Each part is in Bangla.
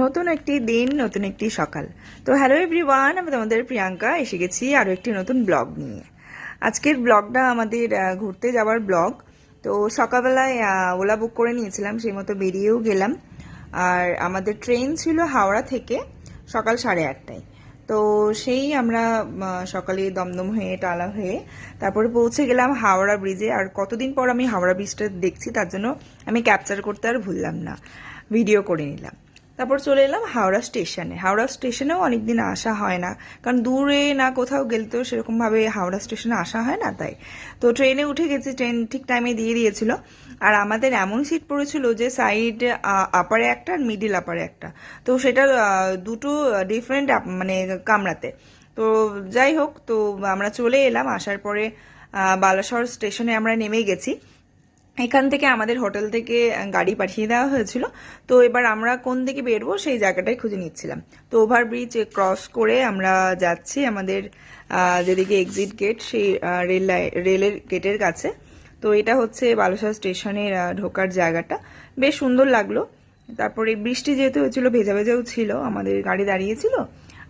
নতুন একটি দিন, নতুন একটি সকাল। তো হ্যালো এভরিওয়ান আমি তোমাদের প্রিয়াঙ্কা, এসে গেছি আরও একটি নতুন ব্লগ নিয়ে। আজকের ব্লগটা আমাদের ঘুরতে যাওয়ার ব্লগ তো সকালবেলায় ওলা বুক করে নিয়েছিলাম, সেই মতো বেরিয়েও গেলাম। আর আমাদের ট্রেন ছিল হাওড়া থেকে সকাল সাড়ে আটটায়। তো সেই আমরা সকালে দমদম হয়ে, টালা হয়ে তারপরে পৌঁছে গেলাম হাওড়া ব্রিজে আর কতদিন পর আমি হাওড়া ব্রিজটা দেখছি তার জন্য আমি ক্যাপচার করতে আর ভুললাম না। ভিডিও করে নিলাম। তারপর চলে এলাম হাওড়া স্টেশনে। হাওড়া স্টেশনেও অনেকদিন আসা হয় না। কারণ দূরে না কোথাও গেলে তো সেরকমভাবে হাওড়া স্টেশনে আসা হয় না তাই। তো ট্রেনে উঠে গেছি, ট্রেন ঠিক টাইমে দিয়ে দিয়েছিল। আর আমাদের এমন সিট পড়েছিল যে সাইড আপারে একটা আর মিডিল আপারে একটা। তো সেটা দুটো ডিফারেন্ট মানে কামরাতে। তো যাই হোক, তো আমরা চলে এলাম। আসার পরে বালাসর স্টেশনে আমরা নেমে গেছি। এখান থেকে আমাদের হোটেল থেকে গাড়ি পাঠিয়ে দেওয়া হয়েছিল। তো এবার আমরা কোন দিকে বেরবো সেই জায়গাটাই খুঁজে নিচ্ছিলাম। তো ওভারব্রিজ ক্রস করে আমরা যাচ্ছি আমাদের যেদিকে এক্সিট গেট সেই রেল রেলের গেটের কাছে। তো এটা হচ্ছে বালুসা স্টেশনের ঢোকার জায়গাটা। বেশ সুন্দর লাগল। তারপরে বৃষ্টি যেহেতু হয়েছিল ভেজা ভেজাও ছিল, আমাদের গাড়ি দাঁড়িয়েছিল,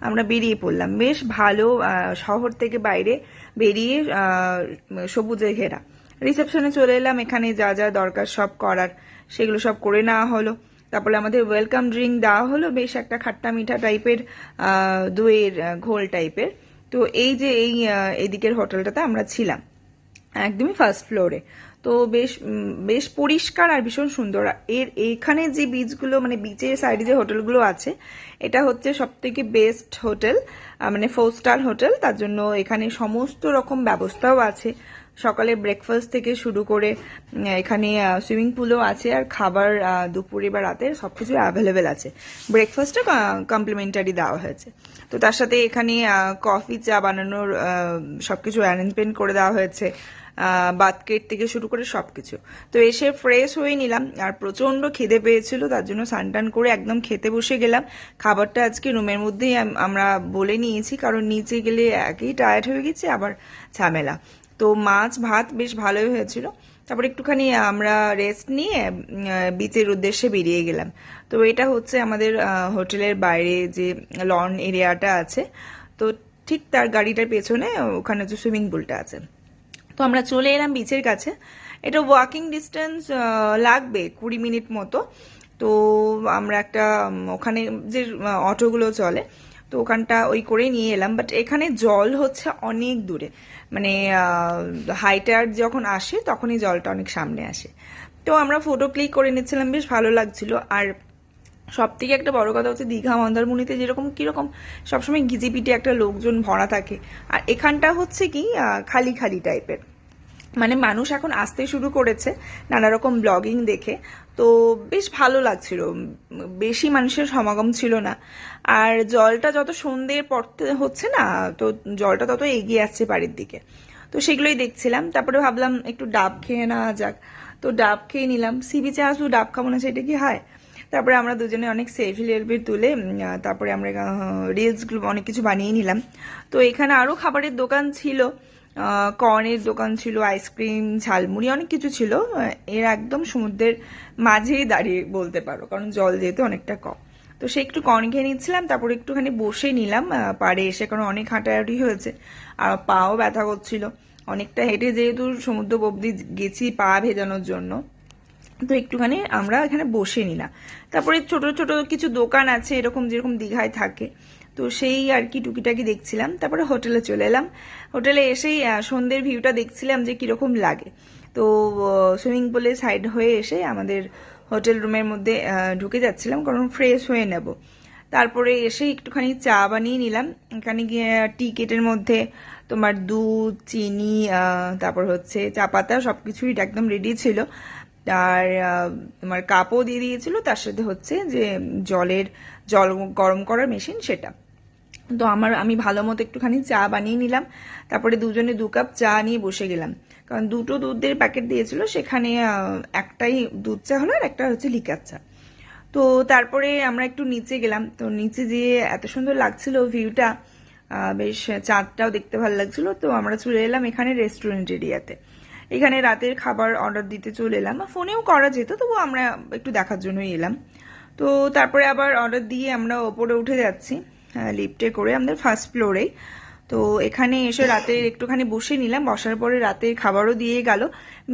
আমরা বেরিয়ে পড়লাম। বেশ ভালো শহর থেকে বাইরে বেরিয়ে সবুজে ঘেরা। রিসেপশনে চলে এলাম, এখানে যা যা দরকার সব করার। সেগুলো সব করে নেওয়া হলো। তারপরে আমাদের ওয়েলকাম ড্রিঙ্ক দেওয়া হলো, বেশ একটা খাট্টা মিঠা টাইপের দইয়ের ঘোল টাইপের তো এই যে এই এদিকের হোটেলটাতে আমরা ছিলাম, একদমই ফার্স্ট ফ্লোরে তো বেশ বেশ পরিষ্কার আর ভীষণ সুন্দর। এর এইখানে যে বিচগুলো মানে বিচের সাইডে যে হোটেলগুলো আছে, এটা হচ্ছে সব থেকে বেস্ট হোটেল মানে ফোর স্টার হোটেল তার জন্য এখানে সমস্ত রকম ব্যবস্থাও আছে। সকালে ব্রেকফাস্ট থেকে শুরু করে এখানে সুইমিং পুলও আছে আর খাবার দুপুরে বা রাতে সবকিছু অ্যাভেলেবেল আছে। ব্রেকফাস্টটা কমপ্লিমেন্টারি দেওয়া হয়েছে। তো তার সাথে এখানে কফি চা বানানোর আহ, সবকিছু অ্যারেঞ্জমেন্ট করে দেওয়া হয়েছে। বাতকেট থেকে শুরু করে সব কিছু তো এসে ফ্রেশ হয়ে নিলাম আর প্রচণ্ড খিদে পেয়েছিল তার জন্য স্নান করে একদম খেতে বসে গেলাম। খাবারটা আজকে রুমের মধ্যেই আমরা বলে নিয়েছি কারণ নিচে গেলে একই টায়ার্ড হয়ে গেছে আবার ঝামেলা। তো মাছ, ভাত বেশ ভালোই হয়েছিল। তারপর একটুখানি আমরা রেস্ট নিয়ে বিচের উদ্দেশ্যে বেরিয়ে গেলাম। তো এটা হচ্ছে আমাদের হোটেলের বাইরে যে লন এরিয়াটা আছে। তো ঠিক তার গাড়িটার পেছনে ওখানে যে সুইমিং পুলটা আছে। তো আমরা চলে এলাম বিচের কাছে। এটা ওয়াকিং ডিস্টেন্স লাগবে কুড়ি মিনিট মতো। তো আমরা একটা ওখানে যে অটোগুলো চলে তো ওখানটা ওই করে নিয়ে এলাম। বাট এখানে জল হচ্ছে অনেক দূরে। মানে হাইটার যখন আসে, তখনই জলটা অনেক সামনে আসে। তো আমরা ফটো ক্লিক করে নিচ্ছিলাম, বেশ ভালো লাগছিল। আর সব থেকে একটা বড় কথা হচ্ছে, দীঘা মন্দারমণিতে যেরকম কীরকম সবসময় গিজিপিটি একটা লোকজন ভরা থাকে। আর এখানটা হচ্ছে কি খালি খালি টাইপের মানে মানুষ এখন আসতে শুরু করেছে নানা রকম ব্লগিং দেখে। তো বেশ ভালো লাগছিল। বেশি মানুষের সমাগম ছিল না। আর জলটা যত সন্ধে পড়তে হচ্ছে না, তো জলটা তত এগিয়ে আসছে বাড়ির দিকে। তো সেগুলোই দেখছিলাম। তারপরে ভাবলাম একটু ডাব খেয়ে নেওয়া যাক। তো ডাব খেয়ে নিলাম। সি বিচে আসব ডাব খাব না সেটা কি হয়? তারপরে আমরা দুজনে অনেক সেলফি লেলফি তুলে তারপরে আমরা রিলসগুলো অনেক কিছু বানিয়ে নিলাম। তো এখানে আরও খাবারের দোকান ছিল। কর্নের দোকান ছিল আইসক্রিম ঝালমুড়ি, অনেক কিছু ছিল। এর একদম সমুদ্রের মাঝেই দাঁড়িয়ে বলতে পারো, কারণ জল যেহেতু অনেকটা কম। তো সে একটু কর্ন খেয়ে নিচ্ছিলাম, তারপর একটুখানি বসে নিলাম পাড়ে এসে, কারণ অনেক হাঁটাহাঁটি হয়েছে, আর পাও ব্যথা করছিল। অনেকটা হেঁটে যেহেতু সমুদ্র অব্দি গেছি পা ভেজানোর জন্য। তো একটুখানি আমরা এখানে বসে নিলাম। তারপরে ছোট ছোট কিছু দোকান আছে, এরকম যেরকম দীঘায় থাকে। তো সেই আর কি টুকিটাকি দেখছিলাম। তারপরে হোটেলে চলে এলাম। হোটেলে এসেই সন্ধ্যের ভিউটা দেখছিলাম যে কীরকম লাগে। তো সুইমিং পুলে সাইড হয়ে এসে আমাদের হোটেল রুমের মধ্যে ঢুকে যাচ্ছিলাম, কারণ ফ্রেশ হয়ে নেব। তারপরে এসে একটুখানি চা বানিয়ে নিলাম। এখানে গিয়ে টি কেটের মধ্যে তোমার দুধ, চিনি তারপর হচ্ছে চা পাতা সব কিছুই একদম রেডি ছিল। আর তোমার কাপও দিয়ে দিয়েছিল, তার সাথে হচ্ছে যে জলের, জল গরম করার মেশিন সেটা। তো আমার, আমি ভালো মতো একটুখানি চা বানিয়ে নিলাম, তারপরে দুজনে দু কাপ চা নিয়ে বসে গেলাম। কারণ দুটো দুধের প্যাকেট দিয়েছিল, সেখানে একটাই দুধ চা হলো আর একটা হচ্ছে লিকার চা। তো তারপরে আমরা একটু নিচে গেলাম, তো নিচে যেয়ে এত সুন্দর লাগছিল ভিউটা বেশ চাঁদটাও দেখতে ভালো লাগছিল, তো আমরা চলে এলাম এখানে রেস্টুরেন্ট এরিয়াতে এখানে রাতের খাবার অর্ডার দিতে চলে এলাম। ফোনেও করা যেত তবু আমরা একটু দেখার জন্যই এলাম। তো তারপরে আবার অর্ডার দিয়ে আমরা ওপরে উঠে যাচ্ছি লিফটে করে আমাদের ফার্স্ট ফ্লোরে তো এখানে এসে রাতে একটুখানি বসে নিলাম, বসার পরে রাতে খাবারও দিয়ে গেল।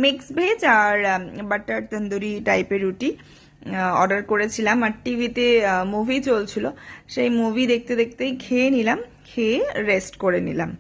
মিক্স ভেজ আর বাটার তন্দুরি টাইপের রুটি অর্ডার করেছিলাম। আর টিভিতে মুভি চলছিল। সেই মুভি দেখতে দেখতেই খেয়ে নিলাম, খেয়ে রেস্ট করে নিলাম।